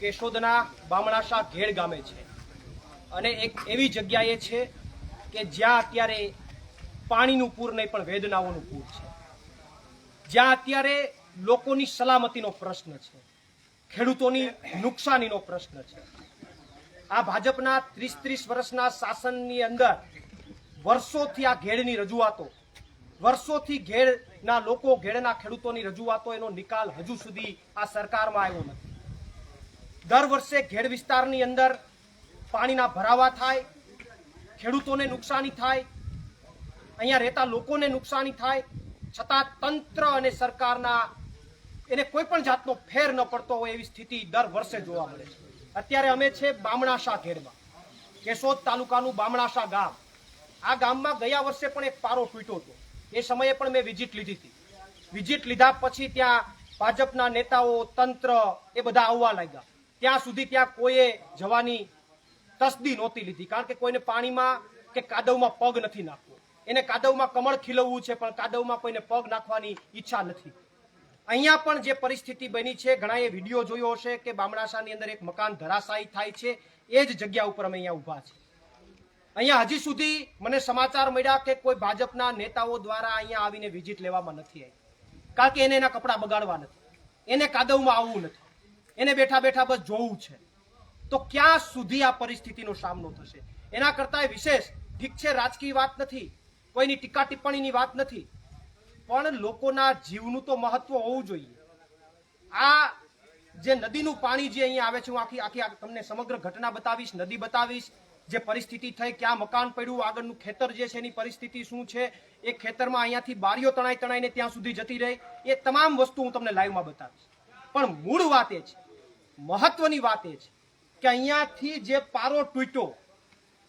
કેશોદના બામણાશા ઘેડ ગામે છે. અને એક એવી જગ્યાએ છે કે જ્યાં અત્યારે પાણીનું પૂર નહીં, પણ વેદનાઓનું પૂર છે. જ્યાં અત્યારે લોકોની સલામતીનો પ્રશ્ન છે. ખેડૂતોની નુકસાનીનો પ્રશ્ન છે. આ ભાજપના ત્રીસ ત્રીસ વર્ષના શાસનની અંદર વર્ષોથી આ ઘેડની રજૂઆતો, વર્ષોથી ઘેડના લોકો ઘેડના ખેડૂતોની રજૂઆતો એનો નિકાલ હજુ સુધી આ સરકારમાં આવ્યો નથી. દર વર્ષે ઘેડ વિસ્તારની અંદર પાણીના ભરાવા થાય, ખેડૂતોને નુકસાની થાય, અહીંયા રહેતા લોકોને નુકસાની થાય, છતાં તંત્ર અને સરકારના એને કોઈ પણ જાતનો ફેર ન પડતો હોય એવી સ્થિતિ દર વર્ષે જોવા મળે છે. અત્યારે અમે છે બામણાશા ઘેડમાં, કેશોદ તાલુકાનું બામણાશા ગામ. આ ગામમાં ગયા વર્ષે પણ એક પારો ફૂટ્યો હતો. એ સમયે પણ મેં વિઝિટ લીધી હતી. વિઝિટ લીધા પછી ત્યાં ભાજપના નેતાઓ, તંત્ર એ બધા આવવા લાગ્યા. ત્યાં સુધી ત્યાં કોઈએ જવાની તસદી નહોતી લીધી, કારણ કે કોઈને પાણીમાં કે કાદવમાં પગ નથી નાખવો. એને કાદવમાં કમળ ખીલવવું છે, પણ કાદવમાં કોઈને પગ નાખવાની ઈચ્છા નથી. અહીંયા પણ જે પરિસ્થિતિ બની છે, ઘણાએ વીડિયો જોયો હશે કે બામણાસાની અંદર એક મકાન ધરાશાયી થાય છે, એ જ જગ્યા ઉપર અમે અહીંયા ઊભા છે અહીંયા હજી સુધી મને સમાચાર મળ્યા કે કોઈ ભાજપના નેતાઓ દ્વારા અહીંયા આવીને વિઝિટ લેવામાં નથી આવી. કારણ કે એને એના કપડાં બગાડવા નથી. એને કાદવમાં આવવું નથી. એને બેઠા બેઠા બસ જોવું છે. તો ક્યાં સુધી આ પરિસ્થિતિનો સામનો થશે? એના કરતાં વિશેષ ઠીક છે, રાજકીય વાત નથી, કોઈની ટીકા ટિપ્પણીની વાત નથી, પણ લોકોના જીવનું તો મહત્વ હોવું જોઈએ. આ જે નદીનું પાણી જે અહીંયા આવે છે, હું આખી આખી તમને સમગ્ર ઘટના બતાવીશ, નદી બતાવીશ, જે પરિસ્થિતિ થઈ, ક્યાં મકાન પડ્યું, આગળનું ખેતર જે છે, એની પરિસ્થિતિ શું છે, એ ખેતરમાં અહીંયાથી બારીઓ તણાઈ તણાઈને ત્યાં સુધી જતી રહી, એ તમામ વસ્તુ હું તમને લાઈવમાં બતાવીશ. પણ મૂળ વાત એ છે મહત્વની વાત એ છે કે અહીંયાથી જે પારો તૂટ્યો,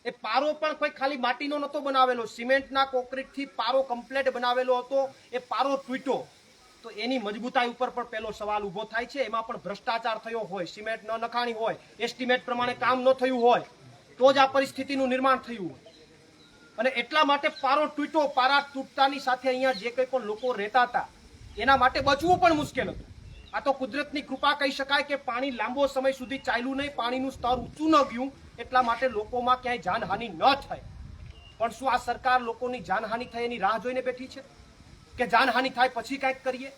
એ પારો પણ કોઈ ખાલી માટીનો નહોતો બનાવેલો. સિમેન્ટના કોન્ક્રીટથી પારો કમ્પ્લેટ બનાવેલો હતો, એ પારો તૂટ્યો. તો એની મજબૂતાઈ ઉપર પણ પહેલો સવાલ ઊભો થાય છે. એમાં પણ ભ્રષ્ટાચાર થયો હોય, સિમેન્ટ ન નખાણી હોય, એસ્ટિમેટ પ્રમાણે કામ ન થયું હોય, તો જ આ પરિસ્થિતિનું નિર્માણ થયું હોય. અને એટલા માટે પારો તૂટ્યો, પારા તૂટતાની સાથે અહીંયા જે કંઈ પણ લોકો રહેતા હતા, એના માટે બચવું પણ મુશ્કેલ હતું. આ તો કુદરતની કૃપા કહી શકાય કે પાણી લાંબો સમય સુધી ચાલ્યું નહીં, પાણીનું સ્તર ઊંચું ન ગયું, એટલા માટે લોકોમાં ક્યાંય જાનહાનિ ન થાય પણ શું આ સરકાર લોકોની જાનહાનિ થાય એની રાહ જોઈને બેઠી છે? કે જાનહાનિ થાય પછી કાંઈક કરીએ?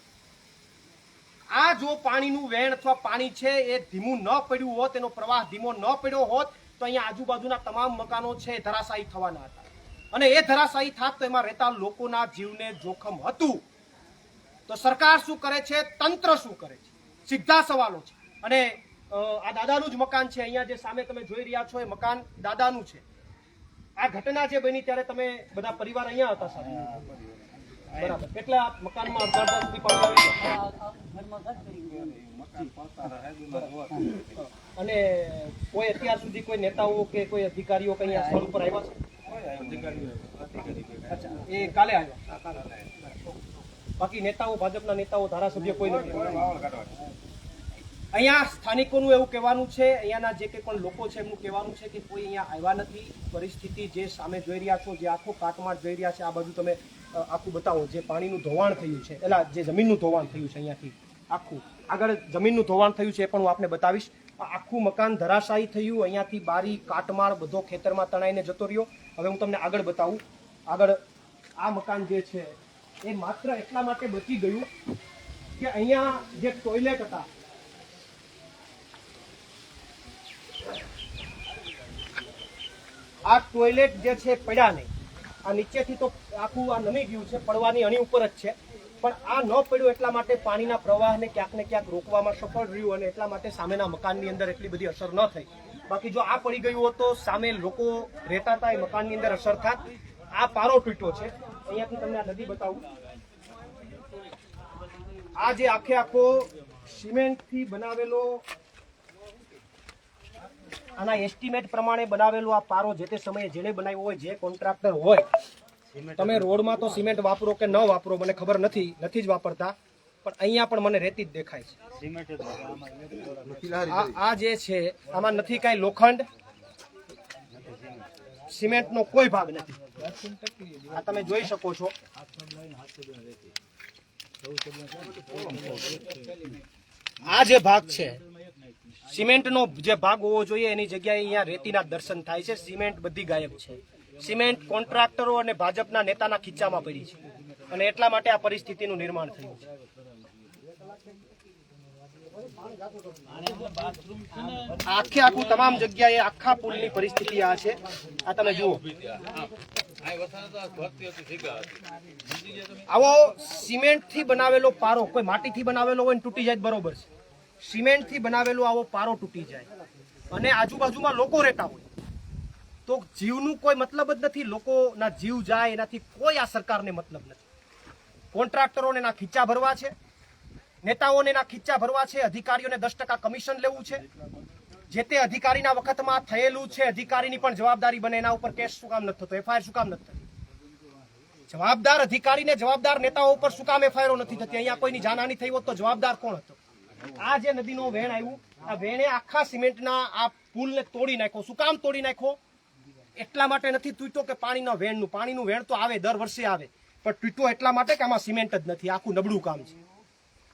આ જો પાણીનું વહેણ અથવા પાણી છે એ ધીમું ન પડ્યું હોત, એનો પ્રવાહ ધીમો ન પડ્યો હોત, તો અહીંયા આજુબાજુના તમામ મકાનો છે એ ધરાશાયી થવાના હતા. અને એ ધરાશાયી થાત તો એમાં રહેતા લોકોના જીવને જોખમ હતું. તો સરકાર શું કરે છે? તંત્ર શું કરે છે? સીધા સવાલો છે. અને આ દાદાનું જ મકાન છે. અહીંયા જે સામે તમે જોઈ રહ્યા છો એ મકાન દાદાનું છે. આ ઘટના જે બની ત્યારે તમે બધા પરિવાર અહીંયા હતા સર બરાબર. કેટલા મકાનમાં અડધા સુધી અને કોઈ અત્યાર સુધી કોઈ નેતાઓ કે કોઈ અધિકારીઓ કઈ સ્થળ ઉપર આવ્યા છે? અચ્છા. એ કાલે આવ્યા. બાકી નેતાઓ ભાજપના નેતાઓ ધારાસભ્ય કોઈ નથી. અહીંયા સ્થાનિકોનું એવું કહેવાનું છે અહીંયાના જે કંઈ પણ લોકો છે એમનું કહેવાનું છે કે કોઈ અહીંયા આવ્યા નથી. પરિસ્થિતિ જે સામે જોઈ રહ્યા છો જે આખો કાટમાળ જોઈ રહ્યા છે આ બાજુ તમે આખું બતાવો. જે પાણીનું ધોવાણ થયું છે એલા જે જમીનનું ધોવાણ થયું છે અહીંયાથી. આખું. આગળ જમીનનું ધોવાણ થયું છે એ પણ હું આપને બતાવીશ. આખું મકાન ધરાશાયી થયું. અહીંયાથી બારી કાટમાળ બધો ખેતરમાં તણાઈને જતો રહ્યો. હવે હું તમને આગળ બતાવું. આગળ આ મકાન જે છે એ માત્ર એટલા માટે બચી ગયું કે અહીંયા જે ટોયલેટ હતા, આ ટોયલેટ જે છે પડ્યા નહીં આ નીચેથી તો આખું આ નમી ગયું છે, પડવાની અણી ઉપર જ છે. પણ આ ન પડ્યું એટલા માટે પાણીના પ્રવાહને ક્યાંક ને ક્યાંક રોકવામાં સફળ રહ્યું અને એટલા માટે સામેના મકાનની અંદર એટલી બધી અસર ન થઈ. બાકી જો આ પડી ગયું હોત તો સામે લોકો રહેતા હતા, એ મકાનની અંદર અસર થાત. આ પારો તૂટ્યો છે. અહીંયાથી તમને આ નદી બતાવું. આ જે આખે આખો સિમેન્ટથી બનાવેલો આના એસ્ટિમેટ પ્રમાણે બનાવેલો આ પારો જે તે સમયે જેણે બનાવ્યો હોય જે કોન્ટ્રાક્ટર હોય તમે રોડમાં તો સિમેન્ટ વાપરો કે ન વાપરો મને ખબર નથી નથી જ વાપરતા પણ અહીંયા પણ મને રેતી જ દેખાય છે. આ આ જે છે આમાં નથી કાંઈ લોખંડ સિમેન્ટનો કોઈ ભાગ નથી. આ તમે જોઈ શકો છો. આ જે ભાગ છે, સિમેન્ટનો જે ભાગ હોવો જોઈએ, એની જગ્યાએ અહીંયા રેતીના દર્શન થાય છે. સિમેન્ટ બધી ગાયબ છે. સિમેન્ટ કોન્ટ્રાક્ટરો અને ભાજપના નેતાના ખીચામાં પડી છે. અને એટલા માટે આ પરિસ્થિતિનું નિર્માણ થયું છે. આખે આખું તમામ જગ્યાએ આખા પુલની પરિસ્થિતિ આ છે. આ તમે જુઓ. આવો સિમેન્ટથી બનાવેલો પારો, કોઈ માટીથી બનાવેલો હોય તૂટી જાય બરોબર છે. સિમેન્ટથી બનાવેલો આવો પારો તૂટી જાય. અને આજુબાજુમાં લોકો રહેતા હોય. તો જીવનું કોઈ મતલબ જ નથી. લોકોના જીવ જાય એનાથી કોઈ આ સરકારને મતલબ નથી. કોન્ટ્રાક્ટરોને ના ખીચા ભરવા છે. નેતાઓને એના ખીચા ભરવા છે, અધિકારીઓને દસ ટકા કમિશન લેવું છે. જે તે અધિકારીના વખતમાં થયેલું છે, અધિકારીની પણ જવાબદારી બને, એના ઉપર કેસ શું કામ નથી થતો, એફઆઈઆર શું કામ નથી જવાબદાર અધિકારીને જવાબદાર નેતાઓ ઉપર શું કામ એફઆઈઆર નથી થતી? અહીંયા કોઈની જાનહાની થઈ હોત તો જવાબદાર કોણ હતો? આ જે નદીનો વેણ આવ્યું, આ વેણે આખા સિમેન્ટના આ પુલને તોડી નાખ્યો. શું કામ તોડી નાખ્યો? એટલા માટે નથી તૂટ્યો કે પાણીના વેણનું. પાણીનું વેણ તો આવે, દર વર્ષે આવે. પણ તૂટ્યો એટલા માટે કે આમાં સિમેન્ટ જ નથી. આખું નબળું કામ છે.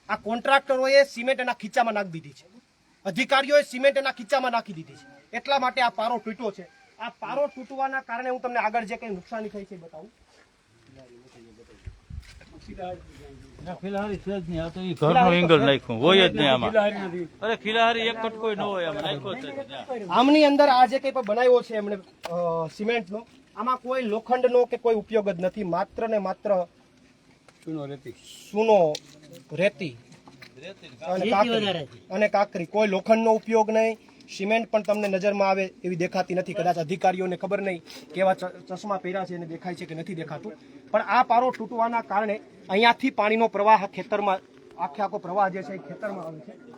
આ કોન્ટ્રાક્ટરોએ સિમેન્ટ એના ખીચામાં નાખી દીધી છે. અધિકારીઓએ સિમેન્ટ એના ખીચામાં નાખી દીધી છે. એટલા માટે આ પારો તૂટ્યો છે. આ પારો તૂટવાના કારણે હું તમને આગળ જે કંઈ નુકસાની થઈ છે બતાવું. ના, ખિલાહારી છે જ નહીં. આ તો ઈ ઘરનું એંગલ નાખ્યું. હોય જ નહીં આમાં. અરે ખિલાહારી એક કટકો ન હોય આમાં. નાખ્યો જ નથી ત્યાં. આમની અંદર આ જે કંઈ પણ બનાવ્યો છે એમણે અ, સિમેન્ટનો આમાં કોઈ લોખંડનો કે કોઈ ઉપયોગ જ નથી. માત્ર ને માત્ર સૂનો રેતી. અને કાકરી. અને કાકરી. કોઈ લોખંડનો ઉપયોગ નહીં. સિમેન્ટ પણ તમને નજરમાં આવે એવી દેખાતી નથી. કદાચ અધિકારીઓને ખબર નહીં કેવા ચ- ચશ્મા પહેર્યા છે અને દેખાય છે કે નથી દેખાતું. પણ આ પારો તૂટવાના કારણે અહીંયાથી પાણીનો પ્રવાહ ખેતરમાં આખે આખો પ્રવાહ જે છે એ ખેતરમાં આવે છે.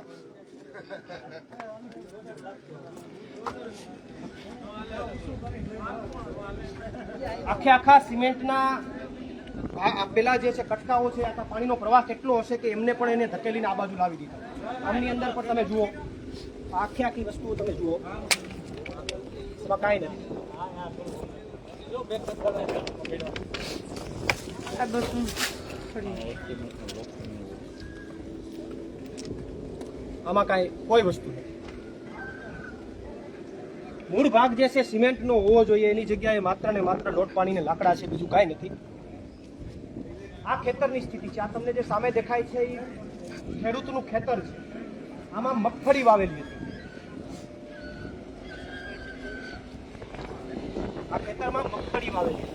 આખે આખા સિમેન્ટના આ પેલા જે છે કટકાઓ છે, આ પાણીનો પ્રવાહ કેટલો હશે કે એમને પણ એને ધકેલીને આ બાજુ લાવી દીધા. આમની અંદર પણ તમે જુઓ, આખી આખી વસ્તુઓ તમે જુઓ. કાંઈ નથી. આમાં કાંઈ કોઈ વસ્તુ નથી. મૂળ ભાગ જે છે, સિમેન્ટનો હોવો જોઈએ. એની જગ્યાએ માત્ર ને માત્ર લોટ પાણીને લાકડા છે, બીજું કાંઈ નથી. આ ખેતરની સ્થિતિ છે. આ તમને જે સામે દેખાય છે એ ખેડૂતનું ખેતર છે. આમાં મગફળી વાવેલી હતી. આ ખેતરમાં મગફળી વાવેલી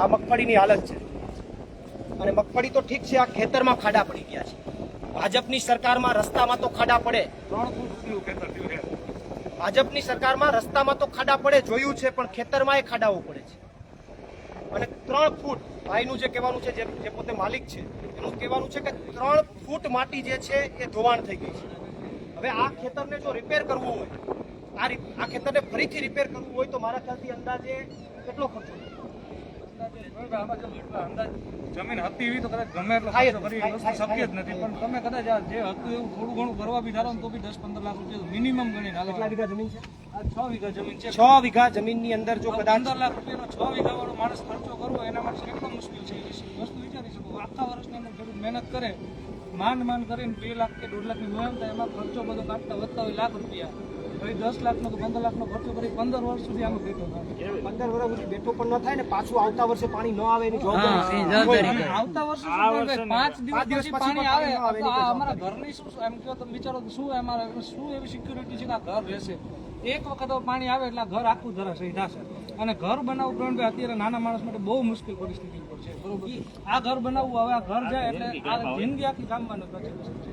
આ મગફળીની હાલત છે. અને મગફળી તો ઠીક છે, આ ખેતરમાં ખાડા પડી ગયા છે. ભાજપની સરકારમાં રસ્તામાં તો ખાડા પડે. ભાજપની સરકારમાં રસ્તામાં તો ખાડા પડે, જોયું છે, પણ ખેતરમાં એ ખાડાઓ પડે છે. અને ત્રણ ફૂટ ભાઈનું જે કહેવાનું છે, જે પોતે માલિક છે, એનું કહેવાનું છે કે ત્રણ ફૂટ માટી જે છે, એ ધોવાણ થઈ ગઈ છે હવે આ ખેતરને જો રિપેર કરવું હોય, આ આ ખેતરને ફરીથી રિપેર કરવું હોય તો મારા ખ્યાલથી અંદાજે કેટલો ખર્ચો? જમીન હતી એવી તો કદાચ ગમે એટલો ખર્ચો કરી વસ્તુ શક્ય જ નથી. પણ તમે કદાચ આ જે હતું એવું થોડું ઘણું કરવા બી ધારો તો બી દસ પંદર લાખ રૂપિયા મિનિમમ કેટલા વીઘા જમીન છે? આ છ વીઘા જમીન છે. છ વીઘા જમીનની અંદર જો કદાચ પંદર લાખ રૂપિયાનો છ વીઘા વાળો માણસ ખર્ચો કરવો એના માટે કેટલો મુશ્કેલ છે. એ વસ્તુ વિચારી શકો. આખા વર્ષની અંદર ખેડૂત મહેનત કરે. માંડ માંડ કરીને બે લાખ કે દોઢ લાખની મહેનત થાય એમાં ખર્ચો બધો કાઢતા વધતા હોય લાખ રૂપિયા. પછી દસ લાખનો કે પંદર લાખનો ખર્ચો કરી પંદર વર્ષ સુધી આમાં બેઠો થાય. પંદર વર્ષ સુધી બેઠો પણ ન થાય ને પાછું આવતા વર્ષે પાણી ન આવે એની જવાબદારી આવતા વર્ષે પાંચ દિવસ પછી પાણી આવે. અમારા ઘરની શું એમ કહો તમે વિચારો શું અમારા શું એવી સિક્યુરિટી છે કે આ ઘર રહેશે? એક વખત પાણી આવે એટલે ઘર આખું ધરાશે થશે અને ઘર બનાવવું પ્રવીણભાઈ અત્યારે નાના માણસ માટે બહુ મુશ્કેલ પરિસ્થિતિ ઉપર છે. બરોબર આ ઘર બનાવવું હવે આ ઘર જાય એટલે આ જિંદગી આખી કામવાનું પછી છે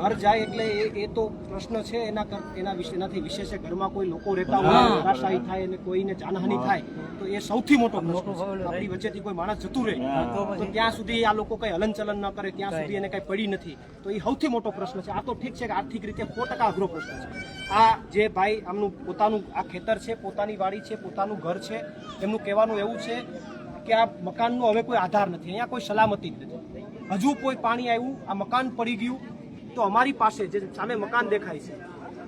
ઘર જાય એટલે એ એ તો પ્રશ્ન છે એના એના વિશે એનાથી વિશેષ ઘરમાં કોઈ લોકો રહેતા હોય નિરાશાયી થાય અને કોઈને જાનહાનિ થાય તો એ સૌથી મોટો પ્રશ્ન છે. આપણી વચ્ચેથી કોઈ માણસ જતું રહે તો ત્યાં સુધી આ લોકો કઈ હલનચલન ન કરે ત્યાં સુધી એને કઈ પડી નથી. તો એ સૌથી મોટો પ્રશ્ન છે. આ તો ઠીક છે કે આર્થિક રીતે સો ટકા અઘરો પ્રશ્ન છે. આ જે ભાઈ આમનું પોતાનું આ ખેતર છે પોતાની વાડી છે પોતાનું ઘર છે એમનું કહેવાનું એવું છે કે આ મકાનનો હવે કોઈ આધાર નથી. અહીંયા કોઈ સલામતી જ નથી. હજુ કોઈ પાણી આવ્યું આ મકાન પડી ગયું તો અમારી પાસે જે સામે મકાન દેખાય છે,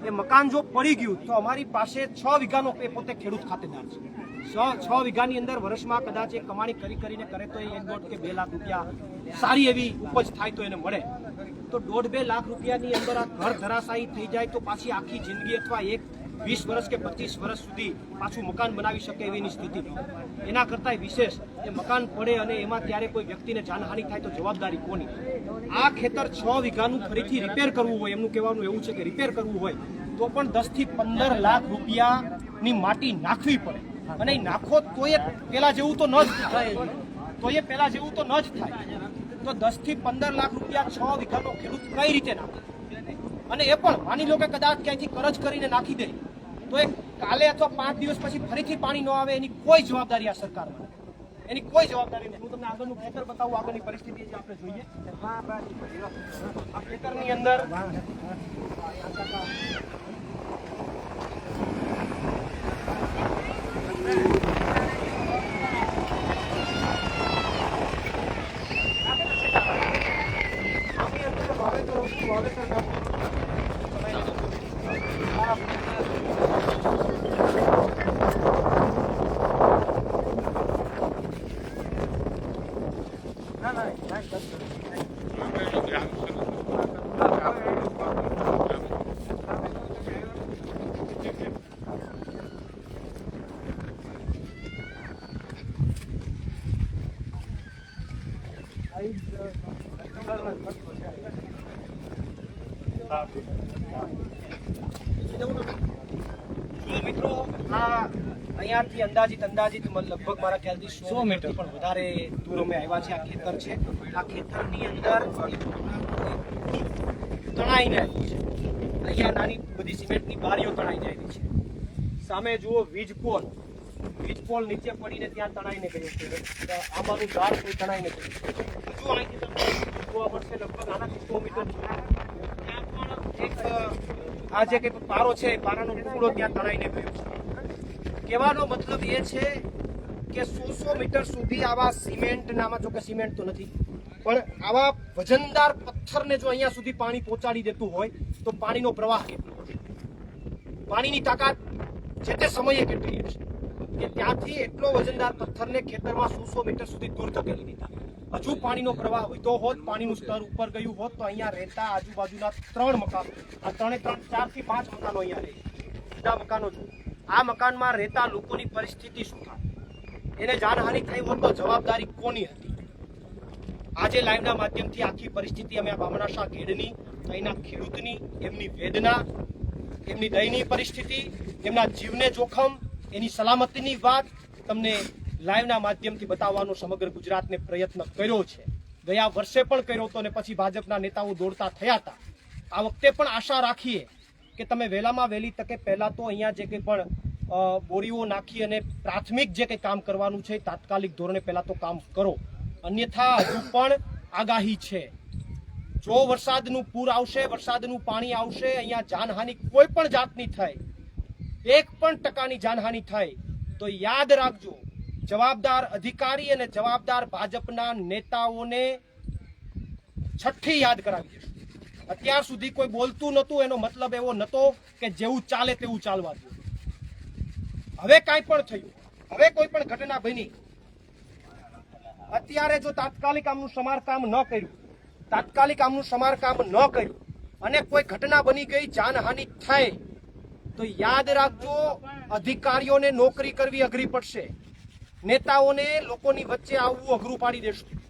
એ મકાન જો પડી ગયું તો અમારી પાસે છ વીઘાનો એ પોતે ખેડૂત ખાતેદાર છે. છ છ વીઘાની અંદર વર્ષમાં કદાચ એ કમાણી કરી કરીને કરે તો એ એક દોઢ કે બે લાખ રૂપિયા સારી એવી ઉપજ થાય તો એને મળે. તો દોઢ બે લાખ રૂપિયાની અંદર આ ઘર ધરાશાયી થઈ જાય તો પાછી આખી જિંદગી અથવા એક વીસ વર્ષ કે પચીસ વર્ષ સુધી પાછું મકાન બનાવી શકે એવી સ્થિતિ. એના કરતાં વિશેષ એ મકાન પડે અને એમાં ત્યારે કોઈ વ્યક્તિને જાનહાનિ થાય તો જવાબદારી કોની? આ ખેતર છ વીઘાનું ફરીથી રિપેર કરવું હોય, એમનું કહેવાનું એવું છે કે રિપેર કરવું હોય, તો પણ દસથી પંદર લાખ રૂપિયાની માટી નાખવી પડે. અને એ નાખો તો એ પેલા જેવું તો ન જ થાય. તો એ પેલા જેવું તો ન જ થાય. તો દસથી પંદર લાખ રૂપિયા છ વીઘાનો ખેડૂત કઈ રીતે નાખે? અને એ પણ માની લો કે કદાચ ક્યાંયથી કરજ કરીને નાખી દે. તો એ કાલે અથવા પાંચ દિવસ પછી ફરીથી પાણી ન આવે એની કોઈ જવાબદારી આ સરકારમાં. એની કોઈ જવાબદારી નથી. હું તમને આગળનું ખેતર બતાવું આગળની પરિસ્થિતિ જે આપણે જોઈએ. આ ખેતરની અંદર આની અંદર વાવેતર વસ્તુ વાવેતર કરવું. જો મિત્રો આ અહીંયાથી અંદાજિત અંદાજિત લગભગ મારા ખ્યાલથી સો મીટર પણ વધારે દૂર અમે આવ્યા છે આ ખેતર છે. આ ખેતરની અંદર તણાઈને આવી છે. અહીંયા નાની બધી સિમેન્ટની બારીઓ તણાઈને આવી છે. સામે જુઓ વીજ પોલ. વીજ પોલ નીચે પડીને ત્યાં તણાઈને ગયો છે. આમાંનું ઝાડ કોઈ તણાઈને ગયું છે. હજુ અહીંથી તમને જોવા મળશે લગભગ આનાથી સો મીટર ત્યાં પણ એક આ જે કંઈ પારો છે પારાનો ટુકડો ત્યાં તણાઈને ગયો છે. કહેવાનો મતલબ એ છે કે સો સો મીટર સુધી આવા સિમેન્ટ નામાં જો કે સિમેન્ટ તો નથી, પણ આવા વજનદાર પથ્થરને જો અહીંયા સુધી પાણી પહોંચાડી દેતું હોય તો પાણીનો પ્રવાહ કેટલો પાણીની તાકાત જે તે સમયે કેટલી હશે કે ત્યાંથી એટલો વજનદાર પથ્થરને ખેતરમાં સો સો મીટર સુધી દૂર ધકેલી દીધા. હજુ પાણીનો પ્રવાહ વધ્યો હોત, પાણીનું સ્તર ઉપર ગયું હોત, તો અહીંયા રહેતા આજુબાજુના ત્રણ મકાન, આ ત્રણે ત્રણ ચારથી પાંચ મકાનો અહીંયા રહે. જુદા મકાનો છે આ મકાનમાં રહેતા લોકોની પરિસ્થિતિ શું થાય? એને જાનહાનિ થઈ હોત તો જવાબદારી કોની હતી? આજે લાઈવના માધ્યમથી આખી પરિસ્થિતિ અમે આ બામણાશા ઘેડની અહીંના ખેડૂતની, એમની વેદના, એમની દયનીય પરિસ્થિતિ, એમના જીવને જોખમ, એની સલામતીની વાત તમને લાઈવના માધ્યમથી બતાવવાનો સમગ્ર ગુજરાતને પ્રયત્ન કર્યો છે. ગયા વર્ષે પણ કર્યો હતો અને પછી ભાજપના નેતાઓ દોડતા થયા હતા. આ વખતે પણ આશા રાખીએ કે તમે વહેલામાં વહેલી તકે પહેલાં તો અહીંયા જે કંઈ પણ બોરીઓ નાખી અને પ્રાથમિક જે કંઈ કામ કરવાનું છે તાત્કાલિક ધોરણે પહેલાં તો કામ કરો. અન્યથા હજુ પણ આગાહી છે. જો વરસાદનું પૂર આવશે, વરસાદનું પાણી આવશે, અહીંયા જાનહાનિ કોઈ પણ જાતની થાય, એક પણ ટકાની જાનહાનિ થાય, તો યાદ રાખજો, જવાબદાર અધિકારી અને જવાબદાર ભાજપના નેતાઓને છઠ્ઠી યાદ કરાવી અત્યાર સુધી કોઈ બોલતું નહોતું, એનો મતલબ એવો નહોતો કે જેવું ચાલે તેવું ચાલવા દો. હવે કાંઈ પણ થયું. હવે કોઈ પણ ઘટના બની. અત્યારે જો તાત્કાલિક આમનું સમારકામ ન કર્યું, તાત્કાલિક આમનું સમારકામ ન કર્યું, અને કોઈ ઘટના બની ગઈ, જાનહાનિ થાય, તો યાદ રાખજો, અધિકારીઓને નોકરી કરવી અઘરી પડશે. નેતાઓને લોકોની વચ્ચે આવવું અઘરું પાડી દેશું.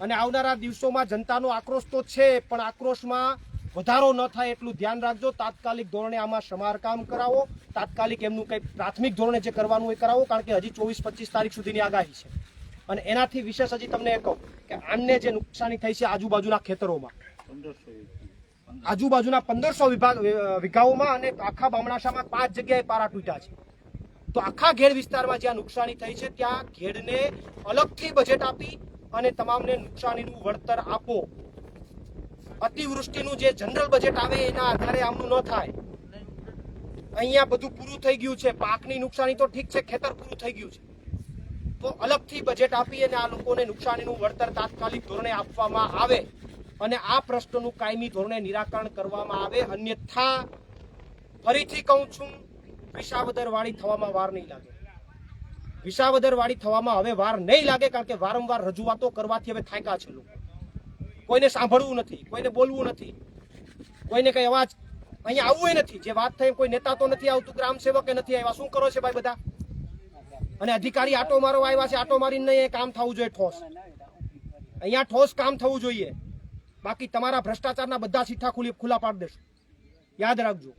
અને આવનારા દિવસોમાં જનતાનો આક્રોશ તો છે, પણ આક્રોશમાં વધારો ન થાય એટલું ધ્યાન રાખજો. તાત્કાલિક ધોરણે આમાં સમારકામ કરાવો. તાત્કાલિક એમનું કંઈ પ્રાથમિક ધોરણે જે કરવાનું એ કરાવો, કારણ કે હજી ચોવીસ, પચીસ તારીખ સુધીની આગાહી છે. અને એનાથી વિશેષ હજી તમને એ કહું કે આમને જે નુકસાની થઈ છે આજુબાજુના ખેતરોમાં, આજુબાજુના પંદરસો વિભાગ વિઘાઓમાં અને આખા બામણાશામાં પાંચ જગ્યાએ પારા તૂટ્યા છે. તો આખા ઘેડ વિસ્તારમાં જ્યાં નુકસાની થઈ છે, ત્યાં ઘેડને અલગથી બજેટ આપી અને તમામને નુકસાનીનું વળતર આપો. અતિવૃષ્ટિનું જે જનરલ બજેટ આવે એના આધારે આમનું ન થાય. અહીંયા બધું પૂરું થઈ ગયું છે. પાકની નુકસાની તો ઠીક છે, ખેતર પૂરું થઈ ગયું છે. તો અલગથી બજેટ આપી અને આ લોકોને નુકસાનીનું વળતર તાત્કાલિક ધોરણે આપવામાં આવે અને આ પ્રશ્નનું કાયમી ધોરણે નિરાકરણ કરવામાં આવે. અન્યથા ફરીથી કહું છું વિસાવદર વાળી થવામાં વાર નહીં લાગે. વિસાવદર વાળી થવામાં હવે વાર નહીં લાગે કારણ કે વારંવાર રજૂઆતો કરવાથી હવે થાક્યા છે કોઈને સાંભળવું નથી, કોઈને બોલવું નથી, કોઈને કઈ અવાજ અહીંયા આવવું નથી. જે વાત થઈ કોઈ નેતા તો નથી આવતું ગ્રામ સેવકે નથી આવ્યા. શું કરો છે ભાઈ બધા? અને અધિકારી આટો મારો આવ્યા છે, આટો મારીને એ કામ થવું જોઈએ, ઠોસ. અહીંયા ઠોસ કામ થવું જોઈએ. બાકી તમારા ભ્રષ્ટાચારના બધા સીઠા ખુલી ખુલ્લા પાડી દેશું. યાદ રાખજો.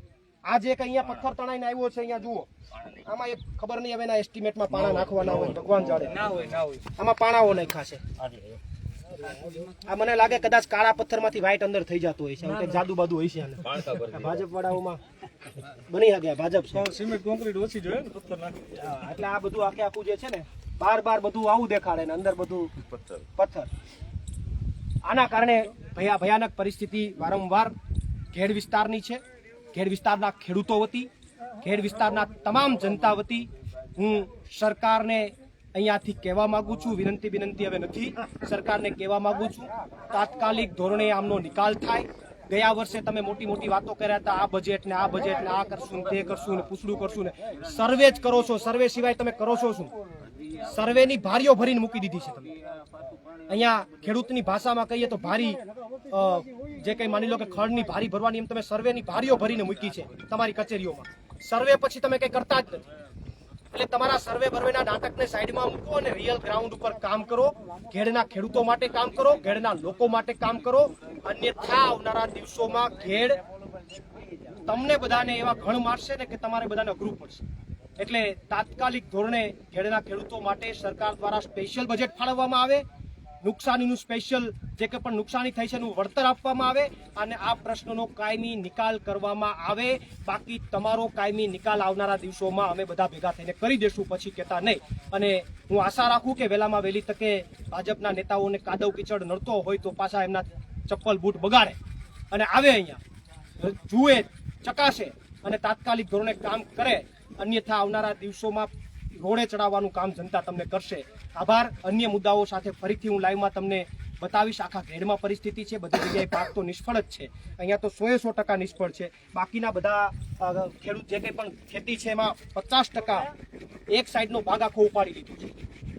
આ જે એક અહીંયા પથ્થર તણાઈને આવ્યો છે અહીંયા જુઓ. આમાં એક ખબર નહીં હવે એના એસ્ટિમેટમાં પાણા નાખવાના હોય ભગવાન જાણે. ના હોય ના હોય. આમાં પાણાઓ નાખ્યા છે. આ મને લાગે કદાચ કાળા પથ્થરમાંથી વ્હાઈટ અંદર થઈ જતો હોય છે જાદુ બાદુ હોય છે આને. ભાજપ વાળાઓમાં બની ગયા ભાજપ છે. સિમેન્ટ કોન્ક્રીટ ઓછી જોઈએ ને પથ્થર નાખી. એટલે આ બધું આખે આખું જે છે ને બાર બાર બધું આવું દેખાડે ને અંદર બધું પથ્થર. આના કારણે ભયા ભયાનક પરિસ્થિતિ વારંવાર ઘેડ વિસ્તારની છે. ઘેડ વિસ્તારના ખેડૂતો વતી, ખેડ વિસ્તારના તમામ જનતા વતી હું સરકારને અહીંયાથી કહેવા માંગુ છું, વિનંતી વિનંતી હવે નથી, સરકારને કહેવા માંગુ છું, તાત્કાલિક ધોરણે આમનો નિકાલ થાય. ગયા વર્ષે તમે મોટી મોટી વાતો કર્યા હતા, આ બજેટ ને આ બજેટ ને આ કરશું તે કરશું ને પૂછડું કરશું ને. સર્વે જ કરો છો સર્વે સિવાય તમે કરો છો શું? સર્વેની ભારીઓ ભરીને મૂકી દીધી છે તમે. અહીંયા ખેડૂતની ભાષામાં કહીએ તો ભારી જે કંઈ માની લો કે ખડની ભારી ભરવાની, એમ તમે સર્વેની ભારીઓ ભરીને મૂકી છે તમારી કચેરીઓમાં. સર્વે પછી તમે કંઈ કરતા જ નથી. એટલે તમારા સર્વે ભરવેના નાટકને સાઈડમાં મૂકો અને રિયલ ગ્રાઉન્ડ ઉપર કામ કરો. ઘેડના ખેડૂતો માટે કામ કરો, ઘેડના લોકો માટે કામ કરો. અન્યથા આવનારા દિવસોમાં ઘેડ તમને બધાને એવા ઘણ મારશે ને કે તમારે બધાને અઘરું પડશે. એટલે તાત્કાલિક ધોરણે ઘેડના ખેડૂતો માટે સરકાર દ્વારા સ્પેશિયલ બજેટ ફાળવવામાં આવે. નુકસાનીનું સ્પેશિયલ જે કંઈ પણ નુકસાની થઈ છે એનું વળતર આપવામાં આવે અને આ પ્રશ્નનો કાયમી નિકાલ કરવામાં આવે. બાકી તમારો કાયમી નિકાલ આવનારા દિવસોમાં અમે બધા ભેગા થઈને કરી દેશું, પછી કહેતા નહીં. અને હું આશા રાખું કે વહેલામાં વહેલી તકે ભાજપના નેતાઓને કાદવ કીચડ નડતો હોય તો પાછા એમના ચપ્પલ બૂટ બગાડે. અને આવે અહીંયા, જુએ, ચકાસે અને તાત્કાલિક ધોરણે કામ કરે. અન્યથા આવનારા દિવસોમાં રોડે ચડાવવાનું કામ જનતા તમને કરશે. આભાર. અન્ય મુદ્દાઓ સાથે ફરીથી હું લાઈવમાં તમને બતાવીશ. આખા ઘેડમાં પરિસ્થિતિ છે, બધી જગ્યાએ પાક તો નિષ્ફળ જ છે. અહીંયા તો સો સો ટકા નિષ્ફળ છે. બાકીના બધા ખેડૂત જે કંઈ પણ ખેતી છે એમાં પચાસ ટકા એક સાઈડનો ભાગ આખો ઉપાડી લીધો છે.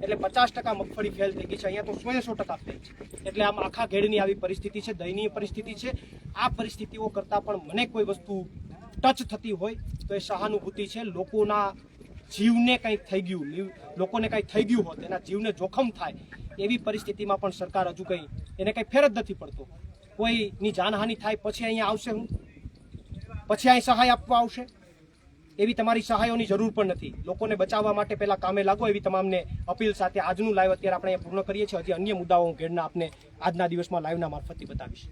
એટલે પચાસ ટકા મગફળી ફેલ થઈ ગઈ છે. અહીંયા તો સો સો ટકા ફેલ છે. એટલે આમ આખા ઘેડની આવી પરિસ્થિતિ છે, દયનીય પરિસ્થિતિ છે. આ પરિસ્થિતિઓ કરતાં પણ મને કોઈ વસ્તુ ટચ થતી હોય તો એ સહાનુભૂતિ છે. લોકોના જીવને કંઈક થઈ ગયું લોકોને કંઈક થઈ ગયું હોત, એના જીવને જોખમ થાય, એવી પરિસ્થિતિમાં પણ સરકાર હજુ કંઈ, એને કંઈ ફેર જ નથી પડતો. કોઈની જાનહાનિ થાય, પછી અહીંયા આવશે હું? પછી અહીં સહાય આપવા આવશે? એવી તમારી સહાયોની જરૂર પણ નથી. લોકોને બચાવવા માટે પહેલાં કામે લાગો, એવી તમામને અપીલ સાથે આજનું લાઈવ અત્યારે આપણે પૂર્ણ કરીએ છીએ. હજી અન્ય મુદ્દાઓ હું ઘેરના આપને આજના દિવસમાં લાઈવના મારફતથી બતાવીશ.